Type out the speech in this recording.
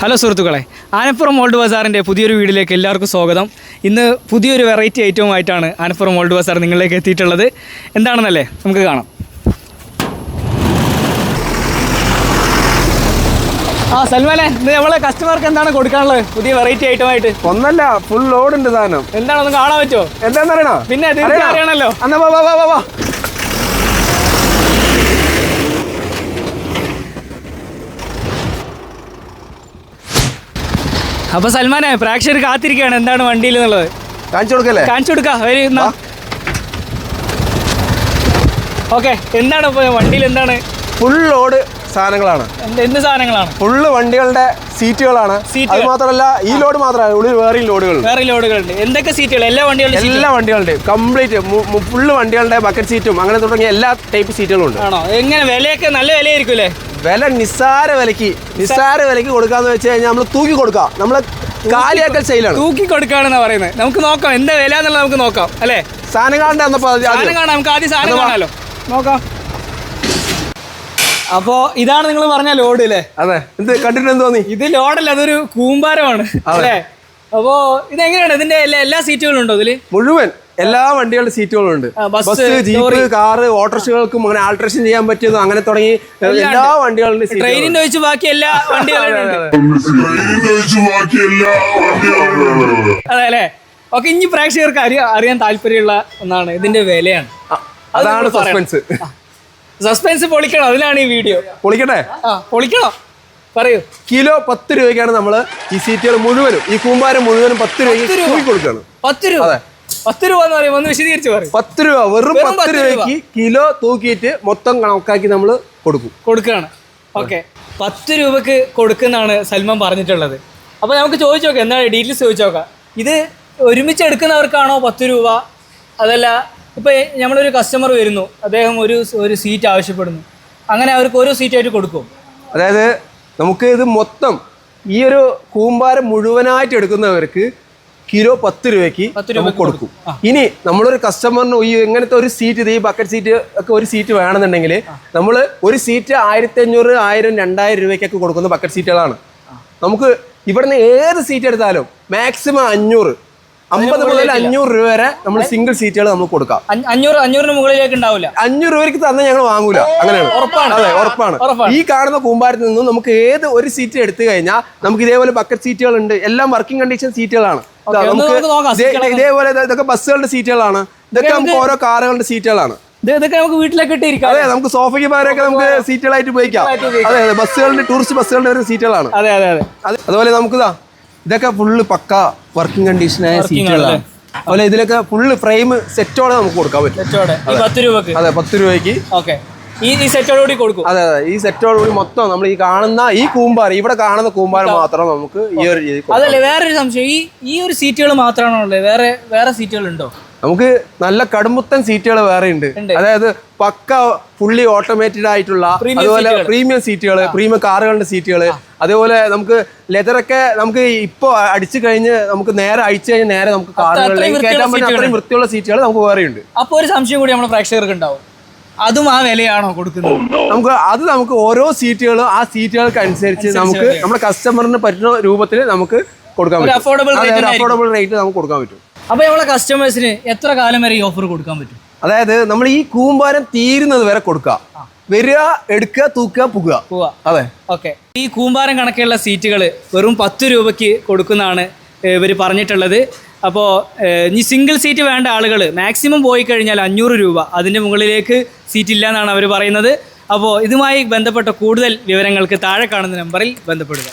Hello സുഹൃത്തുക്കളെ ആനപ്പുറം old ബസാറിന്റെ പുതിയൊരു വീഡിയോയിലേക്ക് എല്ലാവർക്കും സ്വാഗതം. ഇന്ന് പുതിയൊരു വെറൈറ്റി ഐറ്റവുമായിട്ടാണ് ആനപ്പുറം ഓൾഡ് ബസാർ നിങ്ങളിലേക്ക് എത്തിയിട്ടുള്ളത്. എന്താണെന്നല്ലേ? നമുക്ക് കാണാം. ആ സൽമാനെ ഇത് നമ്മളെ കസ്റ്റമർക്ക് എന്താണ് കൊടുക്കാനുള്ളത്? പുതിയ വെറൈറ്റി ഐറ്റമായിട്ട് ഒന്നല്ല ഫുൾ ലോഡ് ഉണ്ട് സാധനം. എന്താണെന്ന് കാണാൻ പറ്റുമോ? എന്താണെന്ന് അറിയണോ? പിന്നെ തീർച്ചയായും അപ്പോൾ സൽമാനെ പ്രേക്ഷകർ കാത്തിരിക്കുകയാണ്. എന്താണ് വണ്ടിയിൽ എന്നുള്ളത്? കാണിച്ചു കൊടുക്കല്ലേ? കാണിച്ചു കൊടുക്ക. ഓക്കെ എന്താണ് വണ്ടിയിൽ എന്താണ്? ഫുൾ ലോഡ് സാധനങ്ങളാണ്. എന്ത് സാധനങ്ങളാണ്? ഫുള്ള് വണ്ടികളുടെ സീറ്റുകളാണ്. സീറ്റ് അത് മാത്രമല്ല ഈ ലോഡ് മാത്രമാണ്. ഉള്ളിൽ വേറെയും ലോഡുകൾ വേറെ ലോഡുകളുണ്ട് എന്തൊക്കെ സീറ്റുകൾ? എല്ലാ വണ്ടികളുടെ എല്ലാ വണ്ടികളുടെ കംപ്ലീറ്റ് ഫുള്ള് വണ്ടികളുടെ ബക്കറ്റ് സീറ്റും അങ്ങനെ തുടങ്ങിയ എല്ലാ ടൈപ്പ് സീറ്റുകളും ഉണ്ട്. ആണോ? എങ്ങനെ? വിലയൊക്കെ നല്ല വിലയായിരിക്കും അല്ലേ വില നിസ്സാര വിലക്ക് നിസ്സാര വിലക്ക് കൊടുക്കാന്ന് വെച്ച് കഴിഞ്ഞാൽ നമ്മൾ തൂക്കി കൊടുക്കാം. നമ്മൾ കാലിയാക്കൽ സെയിലാണ് തൂക്കി കൊടുക്കാണെന്ന് പറയുന്നത്. നമുക്ക് നോക്കാം എന്താ വില എന്നുള്ളത് നമുക്ക് നോക്കാം അല്ലേ? വന്നപ്പോൾ അത് സാധനം കാണാം നമുക്ക് ആദ്യം സാധനം കാണാമല്ലോ നോക്കാം. അപ്പോ ഇതാണ് നിങ്ങൾ പറഞ്ഞ ലോഡ് അല്ലേ അതെ. എന്ത് കണ്ടിട്ട് എന്ത് തോന്നി ഇത് ലോഡല്ല അതൊരു കൂമ്പാരമാണ് അല്ലേ? അപ്പോ ഇതെങ്ങനെയാണ്? ഇതിന്റെ എല്ലാ എല്ലാ സീറ്റുകളും ഉണ്ടോ ഇതിൽ? മുഴുവൻ. എല്ലാ വണ്ടികളുടെ സീറ്റുകളും ഉണ്ട് ബസ്, ജീപ്പ്. കാറ് ഓട്ടോറിക്ഷകൾക്കും അങ്ങനെ ആൾട്രേഷൻ ചെയ്യാൻ പറ്റിയതും അങ്ങനെ തുടങ്ങി എല്ലാ വണ്ടികളുടെ ട്രെയിനിന്റെ ഒഴിച്ച് ബാക്കി എല്ലാ വണ്ടികളും അതെ അല്ലേ? ഓക്കെ ഇനി പ്രേക്ഷകർക്ക് അറിയാൻ അറിയാൻ താല്പര്യമുള്ള ഒന്നാണ്. ഇതിന്റെ വിലയാണ്. അതാണ് സസ്പെൻസ് സസ്പെൻസ് പൊളിക്കണം. അതിലാണ് ഈ വീഡിയോ പൊളിക്കട്ടെ? ആ പൊളിക്കണം? പറയൂ. കിലോ പത്ത് രൂപയ്ക്കാണ് നമ്മൾ ഈ സീറ്റുകൾ മുഴുവനും ഈ കൂമ്പാരം മുഴുവനും പത്ത് രൂപയ്ക്ക് കൊടുക്കുകയാണ് പത്ത് രൂപ. അതെ. പത്ത് രൂപ എന്ന് പറയുമ്പോൾ ഒന്ന് വിശദീകരിച്ച് പറയും. പത്ത് രൂപ വെറും പത്ത് പത്ത് രൂപ. രൂപയ്ക്ക് കിലോ തൂക്കിയിട്ട് മൊത്തം കണക്കാക്കി നമ്മൾ കൊടുക്കും. കൊടുക്കുകയാണ്. ഓക്കെ. പത്ത് രൂപക്ക് കൊടുക്കുന്നതാണ് സൽമാൻ പറഞ്ഞിട്ടുള്ളത്. അപ്പോൾ നമുക്ക് ചോദിച്ചു നോക്കാം എന്താണ് ഡീറ്റെയിൽസ് ചോദിച്ചു നോക്കാം. ഇത് ഒരുമിച്ച് എടുക്കുന്നവർക്കാണോ പത്ത് രൂപ? അതല്ല ഇപ്പോൾ നമ്മളൊരു കസ്റ്റമർ വരുന്നു അദ്ദേഹം ഒരു ഒരു സീറ്റ് ആവശ്യപ്പെടുന്നു. അങ്ങനെ അവർക്ക് ഓരോ സീറ്റായിട്ട് കൊടുക്കും. അതായത് നമുക്ക് ഇത് മൊത്തം ഈ ഒരു കൂമ്പാരം മുഴുവനായിട്ട് എടുക്കുന്നവർക്ക് കിലോ പത്ത് രൂപയ്ക്ക് നമുക്ക് കൊടുക്കും. ഇനി നമ്മളൊരു കസ്റ്റമറിന് ഈ എങ്ങനത്തെ ഒരു സീറ്റ് ഇത് ഈ ബക്കറ്റ് സീറ്റ് ഒക്കെ ഒരു സീറ്റ് വേണമെന്നുണ്ടെങ്കിൽ നമ്മൾ ഒരു സീറ്റ് ആയിരത്തി അഞ്ഞൂറ് ആയിരം രണ്ടായിരം രൂപയ്ക്കൊക്കെ കൊടുക്കുന്ന ബക്കറ്റ് സീറ്റുകളാണ് നമുക്ക് ഇവിടുന്ന് ഏത് സീറ്റ് എടുത്താലും മാക്സിമം അഞ്ഞൂറ്. അമ്പത് മുതൽ അഞ്ഞൂറ് രൂപ വരെ നമ്മൾ സിംഗിൾ സീറ്റുകൾ നമുക്ക് കൊടുക്കാം. അഞ്ഞ- അഞ്ഞൂറ് അഞ്ഞൂറിന് മുകളിലേക്ക് ഉണ്ടാവില്ല. അഞ്ഞൂറ് രൂപയ്ക്ക് തന്നെ ഞങ്ങൾ വാങ്ങൂല. അങ്ങനെയാണ്. ഉറപ്പാണ്. അതെ ഉറപ്പാണ്. ഉറപ്പാണ്. ഈ കാണുന്ന കൂമ്പാരത്തിൽ നിന്നും നമുക്ക് ഏത് ഒരു സീറ്റ് എടുത്തു കഴിഞ്ഞാൽ നമുക്ക് ഇതേപോലെ ബക്കറ്റ് സീറ്റുകൾ ഉണ്ട് എല്ലാം വർക്കിംഗ് കണ്ടീഷൻ സീറ്റുകളാണ് ഇതേപോലെ ഇതൊക്കെ ബസ്സുകളുടെ സീറ്റുകളാണ്. ഇതൊക്കെ നമുക്ക് ഓരോ കാറുകളുടെ സീറ്റുകളാണ്. ഇത് ഇതൊക്കെ നമുക്ക് വീട്ടിലൊക്കെ ഇട്ടിരിക്കാം അതെ നമുക്ക് സോഫയ്ക്ക് പകരമൊക്കെ നമുക്ക് സീറ്റുകളായിട്ട് ഉപയോഗിക്കാം. അതെ അതെ ബസ്സുകളുടെ ടൂറിസ്റ്റ് ബസ്സുകളുടെ ഒരു സീറ്റുകളാണ്. അതെ അതെ അതെ. അതുപോലെ നമുക്ക് ഇതാ ഇതൊക്കെ ഫുള്ള് പക്ക വർക്കിംഗ് കണ്ടീഷനായ സീറ്റുകളാണ്. അതുപോലെ ഇതിലൊക്കെ ഫുള്ള് ഫ്രെയിം സെറ്റോടെ നമുക്ക് കൊടുക്കാൻ പറ്റും. അതെ. പത്ത് രൂപയ്ക്ക്. ഓക്കെ ഈ ഈ സെറ്റോട് കൂടി കൊടുക്കും. അതെ അതെ. ഈ സെറ്റോടുകൂടി മൊത്തം നമ്മൾ ഈ കാണുന്ന ഈ കൂമ്പാരം ഇവിടെ കാണുന്ന കൂമ്പാരം മാത്രം നമുക്ക് ഈ ഒരു രീതി. അതല്ലേ വേറൊരു സംശയം. ഈ ഈ ഒരു സീറ്റുകൾ മാത്രമാണോ ഉള്ളത് വേറെ വേറെ സീറ്റുകൾ ഉണ്ടോ? നമുക്ക് നല്ല കടുമുത്തൻ സീറ്റുകൾ വേറെ ഉണ്ട്. ഉണ്ട്. അതായത് പക്ക ഫുള്ളി ഓട്ടോമേറ്റഡ് ആയിട്ടുള്ള അതുപോലെ പ്രീമിയം സീറ്റുകൾ പ്രീമിയം കാറുകളുടെ സീറ്റുകൾ അതേപോലെ നമുക്ക് ലെതറൊക്കെ നമുക്ക് ഇപ്പോൾ അടിച്ചു കഴിഞ്ഞ് നമുക്ക് നേരെ അഴിച്ചു കഴിഞ്ഞ് നേരെ നമുക്ക് കാറുകളിലേക്ക് കയറ്റാൻ പറ്റുന്ന അത്രയും വൃത്തിയുള്ള സീറ്റുകൾ നമുക്ക് വേറെയുണ്ട്. അപ്പോൾ ഒരു സംശയം കൂടി നമ്മുടെ പ്രേക്ഷകർക്ക് ഉണ്ടാവും അതും ആ വിലയാണോ കൊടുക്കുന്നത്? നമുക്ക് അത് നമുക്ക് ഓരോ സീറ്റുകളും ആ സീറ്റുകൾക്ക് അനുസരിച്ച് നമുക്ക് നമ്മുടെ കസ്റ്റമറിന് പറ്റുന്ന രൂപത്തിൽ നമുക്ക് കൊടുക്കാൻ പറ്റും. affordable അഫോർഡബിൾ റേറ്റ് നമുക്ക് കൊടുക്കാൻ പറ്റും. അപ്പോൾ നമ്മളെ കസ്റ്റമേഴ്സിന് എത്ര കാലം വരെ ഈ ഓഫർ കൊടുക്കാൻ പറ്റും? അതായത് നമ്മൾ ഈ കൂമ്പാരം തീരുന്നത് വരെ കൊടുക്കുക. വരിക എടുക്കുക തൂക്കുക പുക അതെ. ഓക്കെ ഈ കൂമ്പാരം കണക്കുള്ള സീറ്റുകൾ വെറും പത്ത് രൂപയ്ക്ക് കൊടുക്കുന്നതാണ് ഇവർ പറഞ്ഞിട്ടുള്ളത്. അപ്പോൾ ഇനി സിംഗിൾ സീറ്റ് വേണ്ട ആളുകൾ മാക്സിമം പോയി കഴിഞ്ഞാൽ അഞ്ഞൂറ് രൂപ. അതിന്റെ മുകളിലേക്ക് സീറ്റ് ഇല്ല എന്നാണ് അവർ പറയുന്നത്. അപ്പോൾ ഇതുമായി ബന്ധപ്പെട്ട കൂടുതൽ വിവരങ്ങൾക്ക് താഴെ കാണുന്ന നമ്പറിൽ ബന്ധപ്പെടുക.